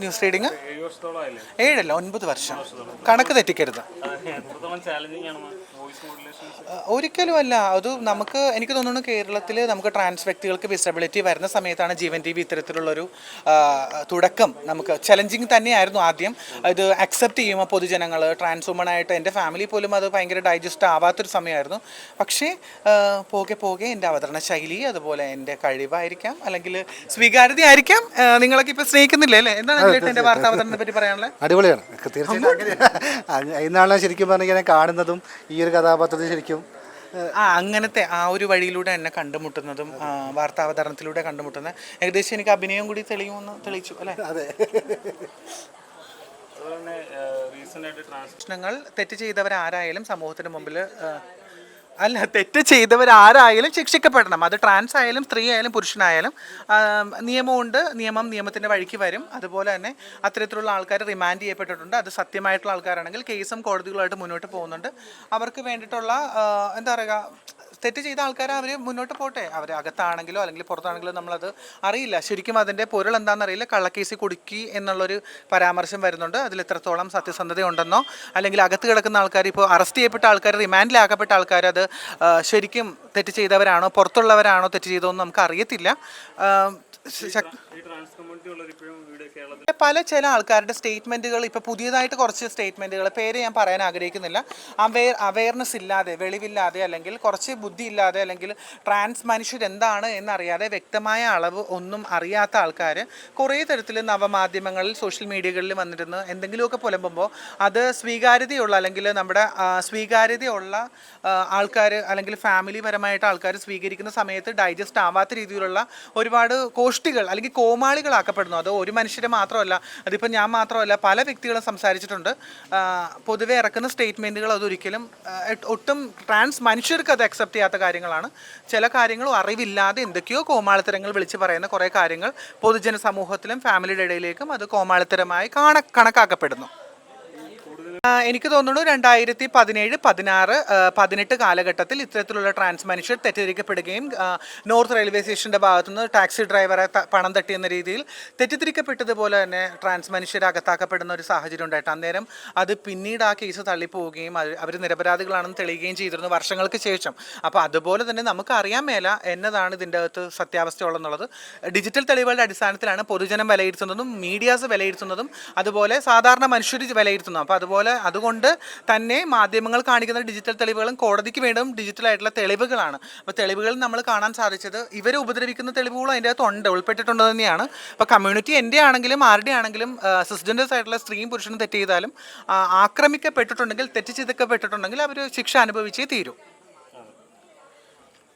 News reading? ഏഴല്ല ഒൻപത് വർഷം. കണക്ക് തെറ്റിക്കരുത്. ഒരിക്കലും അല്ല. അത് നമുക്ക് എനിക്ക് തോന്നുന്നു കേരളത്തിൽ നമുക്ക് ട്രാൻസ് വ്യക്തികൾക്ക് വിസബിലിറ്റി വരുന്ന സമയത്താണ് ജീവൻ ടി വി ഇത്തരത്തിലുള്ളൊരു തുടക്കം നമുക്ക്. ചലഞ്ചിങ് തന്നെയായിരുന്നു ആദ്യം. ഇത് അക്സെപ്റ്റ് ചെയ്യുമ്പോൾ പൊതുജനങ്ങൾ ട്രാൻസ് വുമൺ ആയിട്ട് എന്റെ ഫാമിലി പോലും അത് ഭയങ്കര ഡൈജസ്റ്റ് ആവാത്തൊരു സമയമായിരുന്നു. പക്ഷേ പോകെ പോകെ എന്റെ അവതരണ ശൈലി അതുപോലെ എന്റെ കഴിവായിരിക്കാം അല്ലെങ്കിൽ സ്വീകാര്യത ആയിരിക്കാം നിങ്ങളൊക്കെ ഇപ്പോൾ സ്നേഹിക്കുന്നില്ലേ അല്ലേ? എന്താണ് എന്റെ വാർത്താവതരണത്തെ പറ്റി പറയാനുള്ളത് അടിപൊളിയാണ് തീർച്ചയായിട്ടും ഇന്നാളെ ശരിക്കും പറഞ്ഞാൽ ഞാൻ കാണുന്നതും ഈ ഒരു കഥാപാത്രത്തെ ശരിക്കും ആ അങ്ങനത്തെ ആ ഒരു വഴിയിലൂടെ എന്നെ കണ്ടുമുട്ടുന്നതും വാർത്താ വാർത്താവതരണത്തിലൂടെ കണ്ടുമുട്ടുന്ന ഏകദേശം എനിക്ക് അഭിനയം കൂടി തെളിയുമെന്ന് തെളിയിച്ചു അല്ലേ? അതെ. പ്രശ്നങ്ങൾ തെറ്റ് ചെയ്തവരാരായാലും സമൂഹത്തിന് മുമ്പിൽ അല്ല തെറ്റ് ചെയ്തവരാരായാലും ശിക്ഷിക്കപ്പെടണം. അത് ട്രാൻസ് ആയാലും സ്ത്രീ ആയാലും പുരുഷനായാലും നിയമമുണ്ട്. നിയമം നിയമത്തിന്റെ വഴിക്ക് വരും. അതുപോലെ തന്നെ അത്തരത്തിലുള്ള ആൾക്കാർ റിമാൻഡ് ചെയ്യപ്പെട്ടിട്ടുണ്ട്. അത് സത്യമായിട്ടുള്ള ആൾക്കാരാണെങ്കിൽ കേസും കോടതികളുമായിട്ട് മുന്നോട്ട് പോകുന്നുണ്ട്. അവർക്ക് വേണ്ടിയിട്ടുള്ള എന്താ പറയുക തെറ്റ് ചെയ്ത ആൾക്കാർ അവർ മുന്നോട്ട് പോട്ടെ. അവർ അകത്താണെങ്കിലോ അല്ലെങ്കിൽ പുറത്താണെങ്കിലോ നമ്മളത് അറിയില്ല. ശരിക്കും അതിന്റെ പൊരുൾ എന്താണെന്ന് അറിയില്ല കള്ളക്കേസിൽ കുടുക്കി എന്നുള്ളൊരു പരാമർശം വരുന്നുണ്ട്. അതിൽ എത്രത്തോളം സത്യസന്ധത ഉണ്ടെന്നോ അല്ലെങ്കിൽ അകത്ത് കിടക്കുന്ന ആൾക്കാർ ഇപ്പോൾ അറസ്റ്റ് ചെയ്യപ്പെട്ട ആൾക്കാർ റിമാൻഡിലാക്കപ്പെട്ട ആൾക്കാർ അത് ശരിക്കും തെറ്റ് ചെയ്തവരാണോ പുറത്തുള്ളവരാണോ തെറ്റ് ചെയ്തതെന്ന് നമുക്ക് അറിയത്തില്ല. പല ചില ആൾക്കാരുടെ സ്റ്റേറ്റ്മെന്റുകൾ ഇപ്പോൾ പുതിയതായിട്ട് കുറച്ച് സ്റ്റേറ്റ്മെന്റുകൾ പേര് ഞാൻ പറയാൻ ആഗ്രഹിക്കുന്നില്ല. അവെയർ അവയർനെസ് ഇല്ലാതെ വെളിവില്ലാതെ അല്ലെങ്കിൽ കുറച്ച് ബുദ്ധി ഇല്ലാതെ അല്ലെങ്കിൽ ട്രാൻസ് മനുഷ്യർ എന്താണ് എന്നറിയാതെ വ്യക്തമായ അളവ് ഒന്നും അറിയാത്ത ആൾക്കാർ കുറേ തരത്തിൽ നവമാധ്യമങ്ങളിൽ സോഷ്യൽ മീഡിയകളിൽ വന്നിരുന്ന് എന്തെങ്കിലുമൊക്കെ പുലമ്പുമ്പോൾ അത് സ്വീകാര്യതയുള്ള അല്ലെങ്കിൽ നമ്മുടെ സ്വീകാര്യതയുള്ള ആൾക്കാർ അല്ലെങ്കിൽ ഫാമിലി പരമായിട്ട് ആൾക്കാർ സ്വീകരിക്കുന്ന സമയത്ത് ഡൈജസ്റ്റ് ആവാത്ത രീതിയിലുള്ള ഒരുപാട് കോഷ്ടികൾ അല്ലെങ്കിൽ കോമാളികളാക്കപ്പെടുന്നു. അത് ഒരു മനുഷ്യരെ മാത്രമല്ല അതിപ്പോൾ ഞാൻ മാത്രമല്ല പല വ്യക്തികളും സംസാരിച്ചിട്ടുണ്ട്. പൊതുവെ ഇറക്കുന്ന സ്റ്റേറ്റ്മെന്റുകൾ അതൊരിക്കലും ഒട്ടും ട്രാൻസ് മനുഷ്യർക്ക് അത് അക്സെപ്റ്റ് ചെയ്യാത്ത കാര്യങ്ങളാണ്. ചില കാര്യങ്ങളും അറിവില്ലാതെ എന്തൊക്കെയോ കോമാളിത്തരങ്ങൾ വിളിച്ച് പറയുന്ന കുറേ കാര്യങ്ങൾ പൊതുജന സമൂഹത്തിലും ഫാമിലിയുടെ ഇടയിലേക്കും അത് കോമാളിത്തരമായി കാണ കണക്കാക്കപ്പെടുന്നു. എനിക്ക് തോന്നുന്നു രണ്ടായിരത്തി പതിനേഴ് പതിനാറ് പതിനെട്ട് കാലഘട്ടത്തിൽ ഇത്തരത്തിലുള്ള ട്രാൻസ് മനുഷ്യർ തെറ്റിദ്ധരിക്കപ്പെടുകയും നോർത്ത് റെയിൽവേ സ്റ്റേഷന്റെ ഭാഗത്തുനിന്ന് ടാക്സി ഡ്രൈവറെ പണം തട്ടിയെന്ന രീതിയിൽ തെറ്റിദ്ധരിക്കപ്പെട്ടതുപോലെ തന്നെ ട്രാൻസ് മനുഷ്യർ അകത്താക്കപ്പെടുന്ന ഒരു സാഹചര്യം ഉണ്ടായിട്ട് അന്നേരം അത് പിന്നീട് ആ കേസ് തള്ളിപ്പോവുകയും അവർ നിരപരാധികളാണെന്ന് തെളിയുകയും ചെയ്തിരുന്നു വർഷങ്ങൾക്ക് ശേഷം. അപ്പോൾ അതുപോലെ തന്നെ നമുക്ക് അറിയാൻ മേല എന്നതാണ് ഇതിന്റെ അകത്ത് സത്യാവസ്ഥയുള്ളതെന്നുള്ളത്. ഡിജിറ്റൽ തെളിവുകളുടെ അടിസ്ഥാനത്തിലാണ് പൊതുജനം വിലയിരുത്തുന്നതും മീഡിയാസ് വിലയിരുത്തുന്നതും അതുപോലെ സാധാരണ മനുഷ്യർ വിലയിരുത്തുന്നു അപ്പോൾ അതുപോലെ അതുകൊണ്ട് തന്നെ മാധ്യമങ്ങൾ കാണിക്കുന്ന ഡിജിറ്റൽ തെളിവുകളും കോടതിക്ക് വേണ്ടും ഡിജിറ്റൽ ആയിട്ടുള്ള തെളിവുകളാണ്. അപ്പോൾ തെളിവുകൾ നമ്മൾ കാണാൻ സാധിച്ചത് ഇവരെ ഉപദ്രവിക്കുന്ന തെളിവുകളും അതിന്റെ അകത്ത് ഉണ്ട് ഉൾപ്പെട്ടിട്ടുണ്ട് തന്നെയാണ്. അപ്പോൾ കമ്മ്യൂണിറ്റി എന്റെ ആണെങ്കിലും ആരുടെ ആണെങ്കിലും സിസ്ജൻഡേഴ്സ് ആയിട്ടുള്ള സ്ത്രീയും പുരുഷനും തെറ്റ് ചെയ്താലും ആക്രമിക്കപ്പെട്ടിട്ടുണ്ടെങ്കിൽ തെറ്റ് ചെയ്തക്കപ്പെട്ടിട്ടുണ്ടെങ്കിൽ അവർ ശിക്ഷ അനുഭവിച്ചേ തീരും.